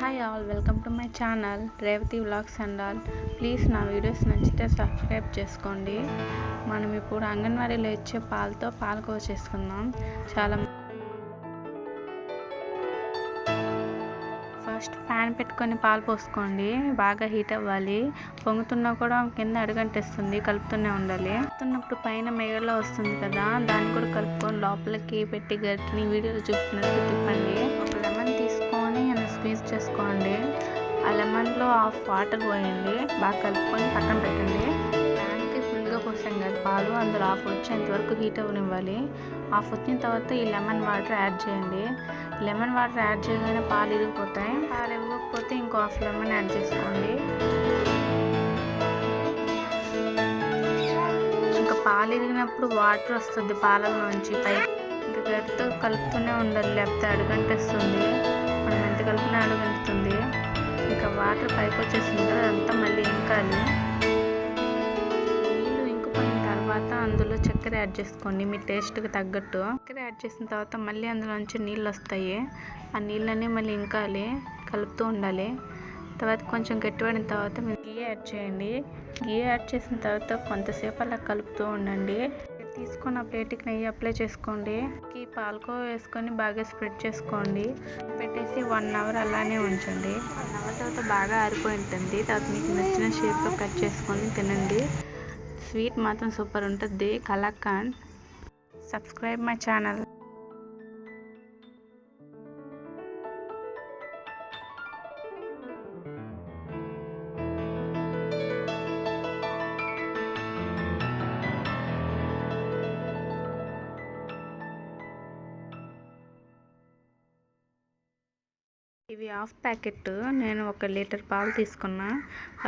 Hi all welcome to my channel Revathi vlogs and all please నా videos నచ్చితే subscribe చేసుకోండి. మనం ఇప్పుడు అంగన్వాడీలో ఇచ్చే పాలతో పాలకోవ చేసుకుందాం చాలా ఫస్ట్ ప్యాన్ పెట్టుకొని పాలు పోసుకోండి. బాగా హీట్ అవ్వాలి. పొంగుతున్నా కూడా కింద అడుగంటేస్తుంది కలుపుతూనే ఉండాలి. కలుపుతున్నప్పుడు పైన మేగలో వస్తుంది కదా దాన్ని కూడా కలుపుకొని లోపలికి పెట్టి గట్టిని వీడియోలో చూస్తున్నట్టు తిప్పండి. ఒక లెమన్ పీస్ చేసుకోండి. ఆ లెమన్లో హాఫ్ వాటర్ పోయండి. బాగా కలుపుకొని పక్కన పెట్టండి. ప్యాన్కి ఫుల్గా పోసాం కదా పాలు. అందులో హాఫ్ వచ్చేంత వరకు హీట్ అవ్వనివ్వాలి. హాఫ్ వచ్చిన తర్వాత ఈ లెమన్ వాటర్ యాడ్ చేయండి. లెమన్ వాటర్ యాడ్ చేయగానే పాలు ఇరిగిపోతాయి. పాలు ఇవ్వకపోతే ఇంకో హాఫ్ లెమన్ యాడ్ చేసుకోండి. ఇంకా పాలు ఇరిగినప్పుడు వాటర్ వస్తుంది పాలలోంచి పై ఇంకా గట్టితో కలుపుతూనే ఉండాలి. లేకపోతే అడుగంటేస్తుంది. మనం ఎంత కలిపినా ఇంకా వాటర్ పైకి వచ్చేసింది కదా అదంతా మళ్ళీ ఇంకాలి నీళ్ళు ఇంకిపోయిన తర్వాత అందులో చక్కెర యాడ్ చేసుకోండి మీ టేస్ట్కి తగ్గట్టు. చక్కెర యాడ్ చేసిన తర్వాత మళ్ళీ అందులోంచి నీళ్ళు వస్తాయి ఆ నీళ్ళని మళ్ళీ ఇంకాలి కలుపుతూ ఉండాలి. తర్వాత కొంచెం గట్టిపడిన తర్వాత మీరు గీ యాడ్ చేయండి. గీ యాడ్ చేసిన తర్వాత కొంతసేపు అలా కలుపుతూ ఉండండి. తీసుకున్న ప్లేట్కి నెయ్యి అప్లై చేసుకోండి. ఈ పాలకో వేసుకొని బాగా స్ప్రెడ్ చేసుకోండి. పెట్టేసి వన్ అవర్ అలానే ఉంచండి. వన్ అవర్ తర్వాత బాగా ఆరిపోయి ఉంటుంది తర్వాత మీకు నచ్చిన షేప్లో కట్ చేసుకొని తినండి. స్వీట్ మాత్రం సూపర్ ఉంటుంది. Kalakand subscribe my channel. ఇవి హాఫ్ ప్యాకెట్. నేను ఒక లీటర్ పాలు తీసుకున్నా.